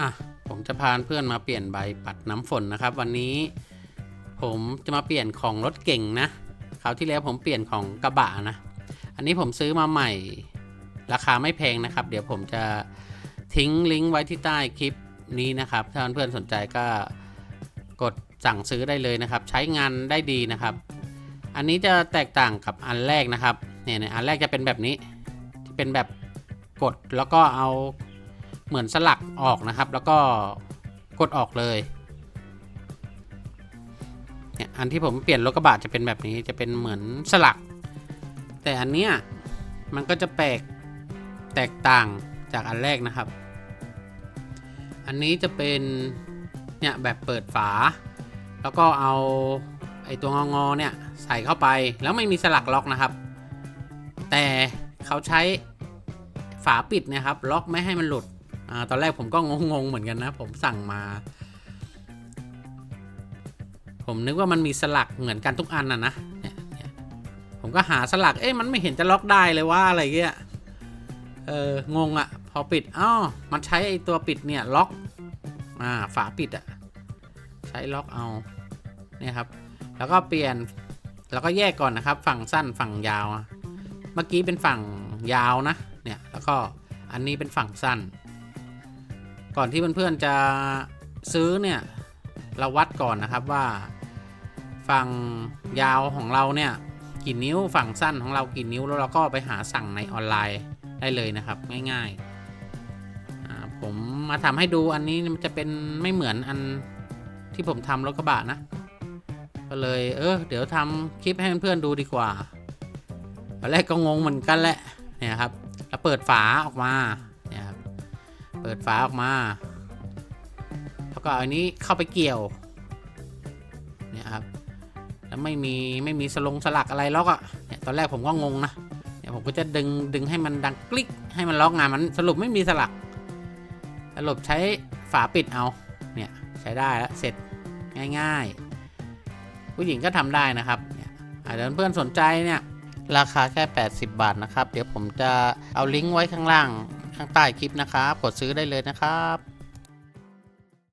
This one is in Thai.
อะผมจะพาเพื่อนมาเปลี่ยนใบปัดน้ำฝนนะครับ วันนี้ผมจะมาเปลี่ยนของรถเก่งนะคราวที่แล้วผมเปลี่ยนของกระบะนะ อันนี้ผมซื้อมาใหม่ ราคาไม่แพงนะครับ เดี๋ยวผมจะทิ้งลิงก์ไว้ที่ใต้คลิปนี้นะครับ ถ้าเพื่อนๆสนใจก็กดสั่งซื้อได้เลยนะครับ ใช้งานได้ดีนะครับ อันนี้จะแตกต่างกับอันแรกนะครับเนี่ยเนี่ยอันแรกจะเป็นแบบนี้ที่เป็นแบบกดแล้วก็เอา เหมือนสลักออกนะครับ แล้วก็กดออกเลยเนี่ยอันที่ผมเปลี่ยนรถกระบะจะเป็นแบบนี้จะเป็นเหมือนสลัก แต่อันเนี้ยมันก็จะแปลกแตกต่างจากอันแรกนะครับ อันนี้จะเป็นเนี่ยแบบเปิดฝา แล้วก็เอาไอตัวงองอๆเนี่ยใส่เข้าไปแล้วไม่มีสลักล็อกนะครับ แต่เขาใช้ฝาปิดนะครับ ล็อกไม่ให้มันหลุด อาตอนแรกผมก็งงๆเหมือนกันนะ ผมสั่งมา ผมนึกว่ามันมีสลักเหมือนกันทุกอันนะนะผมก็หาสลักเอ๊ะมันไม่เห็นจะล็อกได้เลยว่าอะไรเงี้ยเอองงอะ่ะ พอปิดอ้าวมันใช้ไอตัวปิดเนี่ยล็อกอ่าฝาปิดอะ่ะใช้ล็อกเอาเนี่ยครับ แล้วก็เปลี่ยนแล้วก็แยกก่อนนะครับ ฝั่งสั้นฝั่งยาว เมื่อกี้เป็นฝั่งยาวนะเนี่ยแล้วก็อันนี้เป็นฝั่งสั้น ก่อนที่เพื่อนๆจะซื้อเนี่ยเราวัดก่อนนะครับว่า ฝั่งยาวของเราเนี่ยกี่นิ้วฝั่งสั้นของเรากี่นิ้วแล้วเราก็ไปหาสั่งในออนไลน์ได้เลยนะครับ ง่ายๆผมมาทำให้ดูอันนี้มันจะเป็นไม่เหมือนอันที่ผมทำรถกระบะนะก็เลยเออเดี๋ยวทำคลิปให้เพื่อนๆดูดีกว่าตอนแรกก็งงเหมือนกันแหละเนี่ยครับแล้วเปิดฝาออกมา เปิดฝาออกมา แล้วก็อันนี้เข้าไปเกี่ยว เนี่ยครับ แล้วไม่มีไม่มีสลงสลักอะไรล็อกอะ่ะ เนี่ยตอนแรกผมก็งงนะ เนี่ยผมก็จะดึงดึงให้มันดังกลิกให้มันล็อกงานมันสรุปไม่มีสลัก สรุปใช้ฝาปิดเอา เนี่ยใช้ได้แล้วเสร็จง่าย ๆ ผู้หญิงก็ทำได้นะครับเนี่ยอาเดี๋ยวเพื่อนสนใจเนี่ยราคาแค่ 80 บาทนะครับ เดี๋ยวผมจะเอาลิงก์ไว้ข้างล่าง ข้างใต้คลิปนะครับ กดซื้อได้เลยนะครับ